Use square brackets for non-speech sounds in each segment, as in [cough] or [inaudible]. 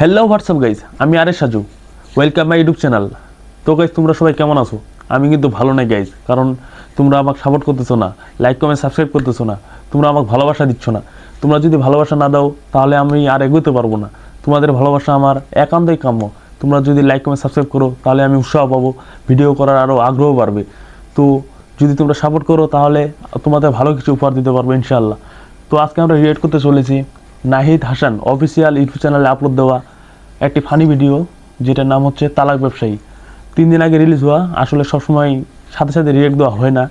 Hello WhatsApp guys আমি আরে Saju. Welcome my YouTube channel তো গাইজ তোমরা সবাই কেমন আছো? আমি কিন্তু ভালো নাই গাইজ কারণ তোমরা আমাকে সাপোর্ট করতেছো না লাইক কমেন্ট সাবস্ক্রাইব করতেছো না, তোমরা আমাকে ভালোবাসা দিচ্ছ না। তোমরা যদি ভালোবাসা না দাও, তাহলে আমি আর এগোতে পারব না। তোমাদের ভালোবাসা আমার একান্তই কাম্য। তোমরা যদি লাইক কমেন্ট সাবস্ক্রাইব করো, তাহলে আমি উৎসাহ পাবো ভিডিও করার আরও আগ্রহ বাড়বে। তো, যদি তোমরা সাপোর্ট করো, তাহলে তোমাদের ভালো কিছু উপহার দিতে পারব, ইনশাআল্লাহ। তো, আজকে আমরা রিয়েট করতে চলেছি নাহিদ হাসান অফিসিয়াল ইউটিউব চ্যানেলে আপলোড দেওয়া একটি ফানি ভিডিও, যেটার নাম হচ্ছে তালাক ব্যবসায়ী। তিন দিন আগে রিলিজ হওয়া, আসলে সবসময় সাথে সাথে রিয়েক্ট দেওয়া হয় না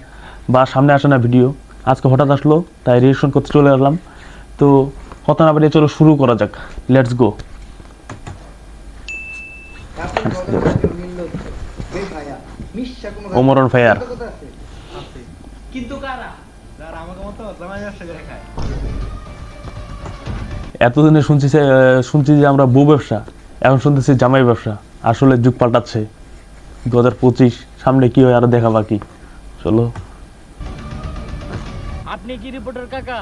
বা সামনে আসে না ভিডিও। আজকে হঠাৎ আসলো, তাই রিয়েকশন করতে চলে আসলাম। তো কথা না বাড়িয়ে চলো, শুরু করা যাক। লেটস গো ওমরন ফায়ার। কিন্তু কারা? আমাকে মতো জামাই ব্যবসা করে খায়। এতদিনে শুনছি শুনছি যে আমরা বউ ব্যবসা এখন শুনতেছি জামাই ব্যবসা আসলে যুগ পাল্টাচ্ছে। দু হাজার পঁচিশ সামনে কি হয় আরও দেখা বাকি। চলো। আপনি কি রিপোর্টার কাকা?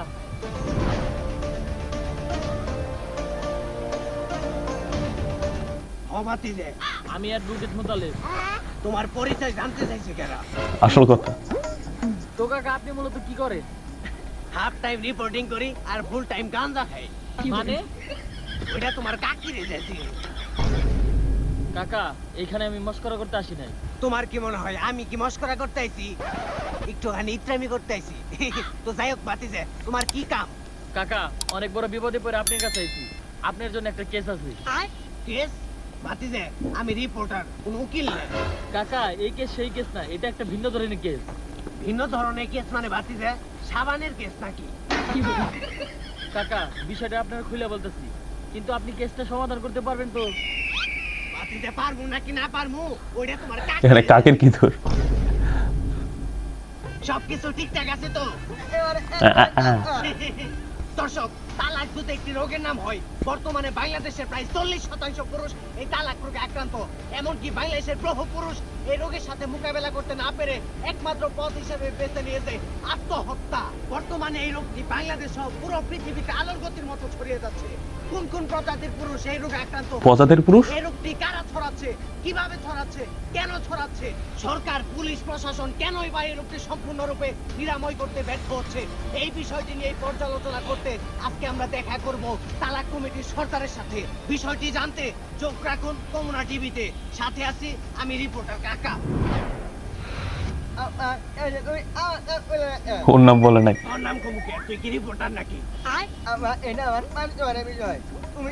আমি অ্যাডভোকেট মোতালেব। তোমার পরিচয় জানতে চাইছে কেরা? আসল কথা। তো কাকা আপনি মূলত কি করেন? হাফ টাইম রিপোর্টিং করি আর ফুল টাইম গাঞ্জা খাই। মানে? তোমার কাকি রে যাইছি কাকা এখানে আমি মস্করা করতে আসি নাই। তোমার কি মনে হয় আমি কি মস্করা করতে আইছি? একটুখানি ইত্রামি করতে আইছি। [laughs] তো যাই হোক বাতি তোমার কি কাম? কাকা অনেক বড় বিপদে পড়ে আপনার কাছে আইছি। আপনার জন্য একটা কেস আছে। কেস আমি রিপোর্টার কোন উকিল না কাকা এই কেস সেই কেস না এটা একটা ভিন্ন ধরনের কেস ভিন্ন ধরনের কেস মানে বাতি সাবানের কেস নাকি? কাকা বিষয়টা আপনার খুলে বলতেছি। কিন্তু আপনি কেসটা সমাধান করতে পারবেন তো? বাতিতে পারব নাকি না পারব? ওইটা তোমার কাকি এখানে কাকের কি তোর সবকিছু ঠিকঠাক আছে তো। দর্শক তালাক একটি রোগের নাম হয়। বর্তমানে বাংলাদেশের প্রায় চল্লিশ শতাংশ পুরুষ এই তালাক রোগে আক্রান্ত। এমনকি বাংলাদেশের প্রভু পুরুষ এই রোগের সাথে মোকাবেলা করতে না পেরে একমাত্র পথ হিসেবে বেছে নিয়েছে আত্মহত্যা। বর্তমানে এই রোগটি বাংলাদেশ সহ পুরো পৃথিবীতে আলোর গতির মতো ছড়িয়ে যাচ্ছে। কোন কোন প্রজাতির পুরুষ এই রোগে আক্রান্ত? প্রজাতির পুরুষ? এই রোগটি ছড়াচ্ছে কীভাবে ছড়াচ্ছে কেন ছড়াচ্ছে সরকার পুলিশ প্রশাসন কেনই বা এই রোগটি সম্পূর্ণরূপে নিরাময় করতে ব্যর্থ হচ্ছে এই বিষয়টি নিয়ে পর্যালোচনা করতে আজকে আমরা দেখা করব তালাক কমিটির সরকারের সাথে বিষয়টি জানতে চোখ রাখুন কমুনা টিভিতে সাথে আছি আমি রিপোর্টার কাকা ওর নাম বলে নাই তোর নাম কমুকে তুই কি রিপোর্টার নাকি আমার এটা আমার পাঁচজনের বিষয় তুমি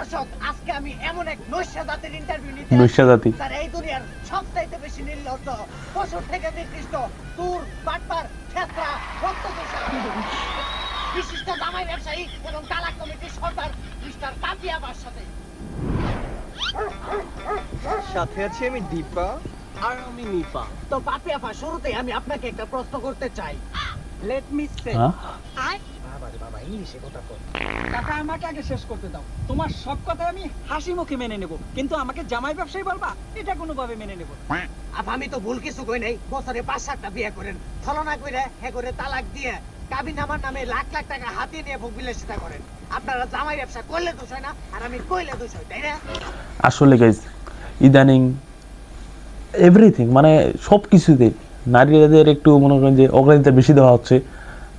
দর্শক আজকে আমি এমন এক নৈশ জাতির ইন্টারভিউ নিতে নৈশা জাতি তার এই দুনিয়ার সবচাইতে বেশি নির্লজ্জ পশুর থেকে নিকৃষ্ট তুর বাটপার ছেত্রা রক্তচোষা বিশিষ্ট জামাই ব্যবসায়ী এবং তালাক কমিটির সর্দার মিস্টার তাপিয়াবার সাথে। সাথে আছি আমি দীপা আর আমি নিপা। তো পাপিয়াফা শুরুতেই আমি আপনাকে একটা প্রশ্ন করতে চাই। লেট মি সে বাবা ইংলিশে কথা কর কাকা আমাকে আগে শেষ করতে দাও। তোমার সব কথা আমি হাসি মুখে মেনে নেব। কিন্তু আমাকে জামাই ব্যবসায়ী বলবা এটা কোনোভাবে মেনে নেব না। আপা আমি তো ভুল কিছু কই নাই। বছরে পাঁচ সাতটা বিয়ে করেন। ছলনা কইরা হে করে তালাক দিয়ে কাবিন আমার নামে লাখ লাখ টাকা হাতিয়ে নিয়ে ভোগ বিলাসিতা করেন। আপনারা জামাই ব্যবসা করলে দোষ হয় না আর আমি কইলে দোষ হয় তাই না? আসলে গাইজ ইদানিং এভরিথিং মানে সব কিছুতে নারীদের একটু মনে করেন যে অগ্রাধিকার বেশি দেওয়া হচ্ছে।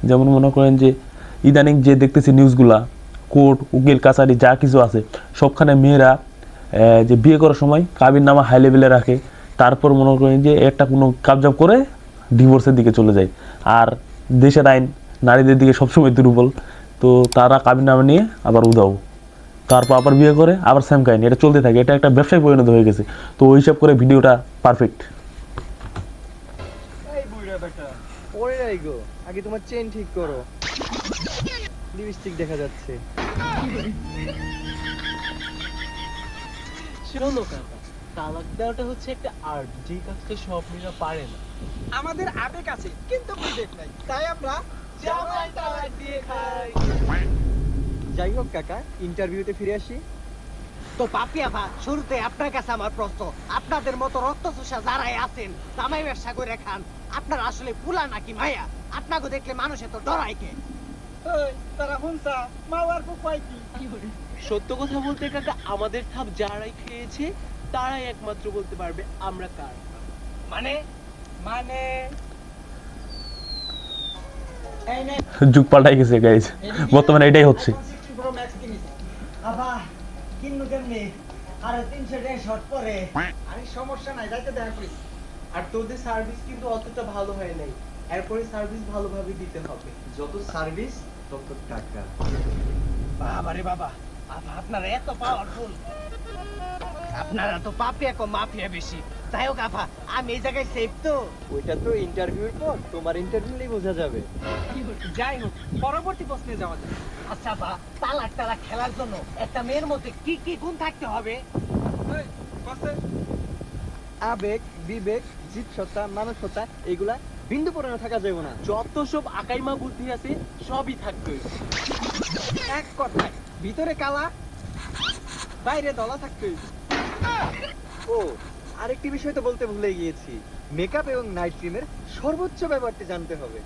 যেমন মনে করেন যে ইদানিং যে দেখতেছি নিউজগুলা, কোর্ট, উকিল, কাছারি, যা কিছু আছে, সবখানে মেয়েরা যে বিয়ে করার সময় কাবির নামা হাই লেভেলে রাখে। তারপর মনে করেন যে একটা কোনো কাবজাব করে ডিভোর্সের দিকে চলে যায়। আর দেশের আইন নারীদের দিকে সবসময় দুর্বল। তো তারা কাবির নামা নিয়ে আবার উদাও তারপর আবার বিয়ে করে, আবার সেম কাহিনী। এটা চলতে থাকে। এটা একটা ব্যবসায় পরিণত হয়ে গেছে। তো ওই হিসাব করে ভিডিওটা পারফেক্ট গো? আগে তোমার চেন ঠিক করো। লিপস্টিক দেখা যাচ্ছে। শোনো কাকা তালাক দেওয়াটা হচ্ছে একটা আর্ট যে কাজটা সব মেয়েরা পারে না। আমাদের আবেগ আছে কিন্তু বিবেক নাই। তাই আমরা জামাই তালাক দিয়ে খাই। যাই হোক কাকা ইন্টারভিউতে ফিরে আসি। তো পাপিয়া ভা শুরুতে আপনার কাছে আমার প্রশ্ন। আপনাদের মতো রক্ত চোষা যারাই আছেন জামাই ব্যবসা করে খান আপনার আসলে পুলা নাকি মায়া? আপনাকে দেখলে মানুষে তো ডরাই কে? তারা হুনসা মাওয়ার কি? সত্য কথা বলতে কাকা আমাদের থাপ যারাই খেয়েছে তারাই একমাত্র বলতে পারবে আমরা কার। মানে? মানে? যুগ পাল্টাই গেছে গাইজ বর্তমানে এটাই হচ্ছে। শর্ট পরে আরে সমস্যা নাই যাইতে দেখা করিস। আর তোদের সার্ভিস কিন্তু অতটা ভালো হয় নাই। এরপরে সার্ভিস ভালোভাবে দিতে হবে। যত সার্ভিস তত টাকা। বাবা রে বাবা আপনারা এত পাওয়ারফুল আপনারা তো পাপিয়া কম মাফিয়া বেশি। যাই হোক আফা আমি এই জায়গায় সেফ তো? ওইটা তো ইন্টারভিউর পর তোমার ইন্টারভিউলেই বোঝা যাবে। যাই হোক পরবর্তী প্রশ্নে যাওয়া যাক। আচ্ছা বা তালাক তালাক খেলার জন্য একটা মেয়ের মধ্যে কি কি গুণ থাকতে হবে। আবেগ, বিবেক, জিতসত্তা মানসত্তা এগুলা বিন্দু পরিমাণে থাকা যাবে না। যত সব আকাইমা বুদ্ধি আছে, সবই থাকবে এক কথায়, ভিতরে কালা, বাইরে দলা থাকতে ও, আরেকটি বিষয় তো বলতে ভুলে গিয়েছি। মেকআপ এবং নাইট ক্রিমের সর্বোচ্চ ব্যাপারটি জানতে হবে।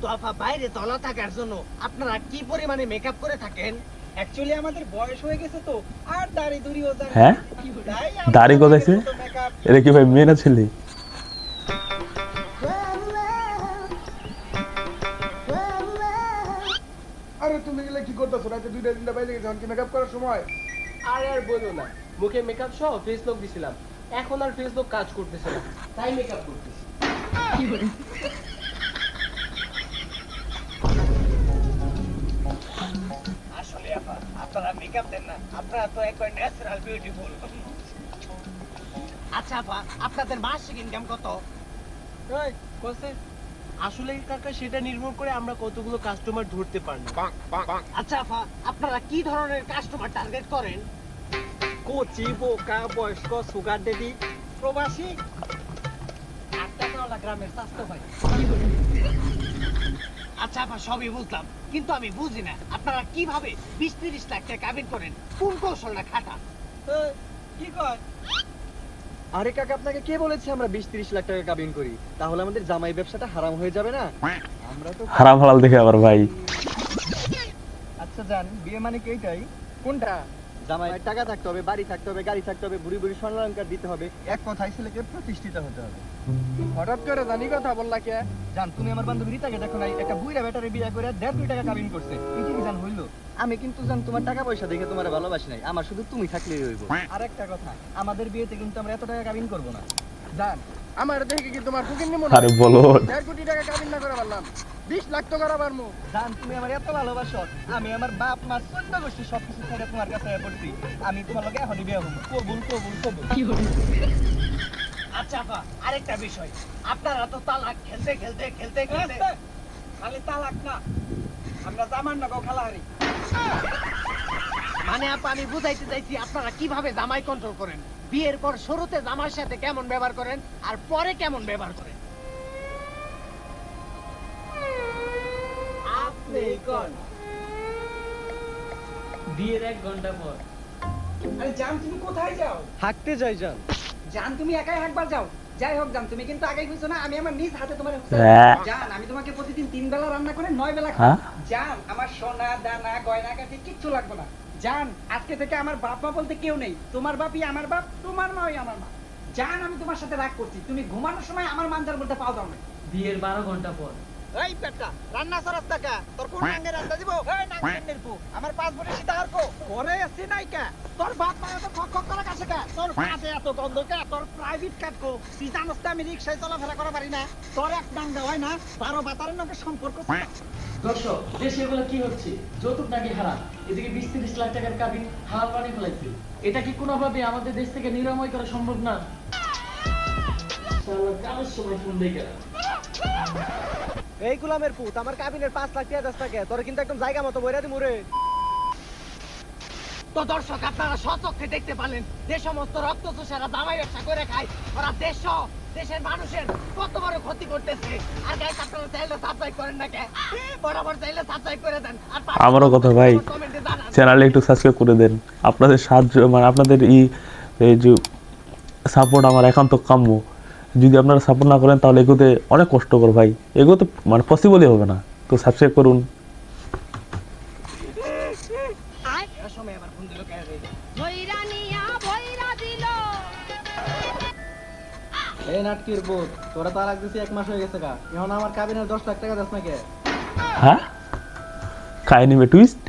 তো আফা, বাইরে তলা থাকার জন্য আপনারা কি পরিমাণে মেকআপ করে থাকেন? অ্যাকচুয়ালি আমাদের বয়স হয়ে গেছে তো আর দাড়ি দুড়িও জানি হ্যাঁ? দাড়ি কোথায় আমাদের এটা কি ভাই মেয়ে না ছেলে? আরে তুমি গেলে কি করতেছো? রাতে দুইটা তিনটা বাইরে গেছে কি মেকআপ করার সময়? আর আর বলো না। মুখে মেকআপ সহ ফেস লক দিছিলাম। এখন আর ফেস লক কাজ করতেছে না। তাই মেকআপ করতেছি। আসলে আপনারা মেকআপ দেন না আপনারা তো একবার ন্যাচারাল বিউটিফুল আচ্ছা আপা আপনাদের মাসিক ইনকাম কত? আসলে কাকা সেটা নির্ভর করে আমরা কতগুলো কাস্টমার ধরতে পারব। আচ্ছা আপা আপনারা কি ধরনের কাস্টমার টার্গেট করেন? কচি বোকা বয়স্ক সুগার ডেডি প্রবাসী। গ্রামের স্বাস্থ্য ভাই আচ্ছা আপা সবই বুঝলাম। কিন্তু আমি বুঝি না আপনারা কীভাবে বিশ তিরিশ লাখ টাকা কাবিন করেন? কোন কৌশলটা এই, কি কয় আরে কাকা আপনাকে কে বলেছে আমরা বিশ তিরিশ লাখ টাকা কাবিন করি? তাহলে আমাদের জামাই ব্যবসাটা হারাম হয়ে যাবে না? আমরা তো হারাম হালাল দেখে আবার ভাই। আচ্ছা জান বিয়ে মানে কি এইটাই কোনটা? জামাই টাকা থাকতে হবে বাড়ি থাকতে হবে গাড়ি থাকতে হবে বুড়ি বুড়ি স্বর্ণালঙ্কার দিতে হবে। এক কথায় ছেলেকে প্রতিষ্ঠিত হতে হবে। হঠাৎ করে জানি কথা বললা কে? জান তুমি আমার বান্ধবী রিতাকে দেখো নাই একটা বুইরা ব্যাটারে বিয়ে করে দেড় দুই টাকা কাবিন করছে। এটা কি জান হইল? আমি কিন্তু জান তোমার টাকা পয়সা দেখে তোমার ভালোবাসি নাই আমার শুধু তুমি থাকলেই হইব। আর একটা কথা আমাদের বিয়েতে কিন্তু আমরা এত টাকা কাবিন করব না। জান আমার দেখে কি তোমার ফুকির নিমন আরে বলো। দেড় কোটি টাকা কাবিন না করে পারলাম? বিশ লাখ জান তুমি আমার এত ভালোবাসো আমি আমার বাপ মা গোষ্ঠী সবকিছু ছেড়ে তোমার কাছে পড়ছি। আমি তোমার লগে এখনই বিয়ে হব। কবুল কবুল কবুল। আচ্ছা আপা আরেকটা বিষয়। আপনারা তো তালাক খেলতে খেলতে খেলতে খেলতে খালি তালাক না আমরা জামান না গো খালাহারি। মানে আপা আমি বুঝাইতে চাইছি আপনারা কীভাবে জামাই কন্ট্রোল করেন? বিয়ের পর শুরুতে জামার সাথে কেমন ব্যবহার করেন আর পরে কেমন ব্যবহার করেন? আপনি বিয়ের এক ঘণ্টা পর। আরে জান তুমি কোথায় যাও? হাঁকতে যাই জান। জান তুমি একাই একবার যাও। যাই হোক জান তুমি কিন্তু না আমি আমার নিজ হাতে তোমার হ্যাঁ। জান আমি তোমাকে প্রতিদিন তিন বেলা রান্না করে নয় বেলা হ্যাঁ? খাই জান আমার সোনা দানা গয়না কাটি কিচ্ছু লাগবে না। জান আজকে থেকে আমার বাপ মা বলতে কেউ নেই। তোমার বাপই আমার বাপ তোমার মাই আমার মা। জান আমি তোমার সাথে রাগ করছি। তুমি ঘুমানোর সময় আমার মাঞ্জার মধ্যে পাও দাও না বিয়ের বারো ঘণ্টা পর। এই পেটটা রান্না সরাস টাকা তোর কোন নাঙ্গে রান্না দিব? এই নিরপু আমার সীতা নাই কা? তোর বাপ মা তো খক খক করে কাছে কা? তোর এত গন্ধ কা? তোর প্রাইভেট কাট কো? আমি চলাফেরা করা পারি না? তোর এক নাঙ্গা হয় না? বারো বাতারের নাকি সম্পর্ক দর্শক দেশে এগুলো কি হচ্ছে? যৌতুক নাকি হারাম? এদিকে বিশ তিরিশ লাখ টাকার কাবিন হাল বানিয়ে ফেলাইছে। এটা কি কোনোভাবে আমাদের দেশ থেকে নিরাময় করা সম্ভব না? কারোর সময় ফোন দেখে না এই গুলামের পুত আমার কাবিনের পাঁচ লাখ দশ টাকা তোর কিন্তু একদম জায়গা মতো বইরা দিমু রে। তো দর্শক আপনারা সচক্ষে দেখতে পারলেন যে সমস্ত রক্ত চোষারা দামাই ব্যবসা করে খায় ওরা দেশ দেশের মানুষের কত বড় ক্ষতি করতেছে। আর গাইস আপনারা চাইলে সাবস্ক্রাইব করেন না কে? বরাবর চাইলে সাবস্ক্রাইব করে দেন আর আমারও কথা ভাই চ্যানেলে একটু সাবস্ক্রাইব করে দেন। আপনাদের সাহায্য মানে আপনাদের ই এই যে সাপোর্ট আমার একান্ত কাম্য। যদি আপনারা সাপোর্ট না করেন তাহলে এগোতে অনেক কষ্টকর ভাই। এগোতে মানে পসিবলই হবে না। তো সাবস্ক্রাইব করুন। এই নাটকির তোরা তালাক দিছি এক মাস হয়ে গেছে গা। এখন আমার কাবিনের দশ লাখ টাকা দাস না কে হ্যাঁ? কাহিনি মে টুইস্ট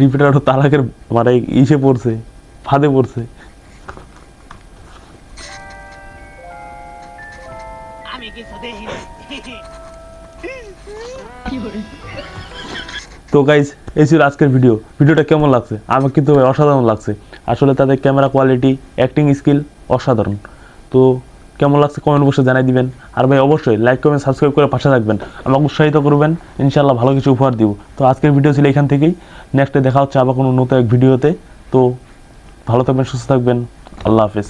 রিপিটার তালাকের মানে ইসে পড়ছে ফাঁদে পড়ছে। তো গাইজ এই ছিল আজকের ভিডিও ভিডিওটা কেমন লাগছে? আমার কিন্তু ভাই অসাধারণ লাগছে। আসলে তাদের ক্যামেরা কোয়ালিটি অ্যাক্টিং স্কিল অসাধারণ। তো কেমন লাগছে কমেন্ট বক্সে জানাই দিবেন। আর ভাই অবশ্যই লাইক কমেন্ট সাবস্ক্রাইব করে পাশে থাকবেন। আমাকে উৎসাহিত করবেন। ইনশাল্লাহ ভালো কিছু উপহার দিব। তো আজকের ভিডিও ছিল এখান থেকেই। নেক্সটে দেখা হচ্ছে আবার কোনো নতুন এক ভিডিওতে তো ভালো থাকবেন, সুস্থ থাকবেন। আল্লাহ হাফেজ।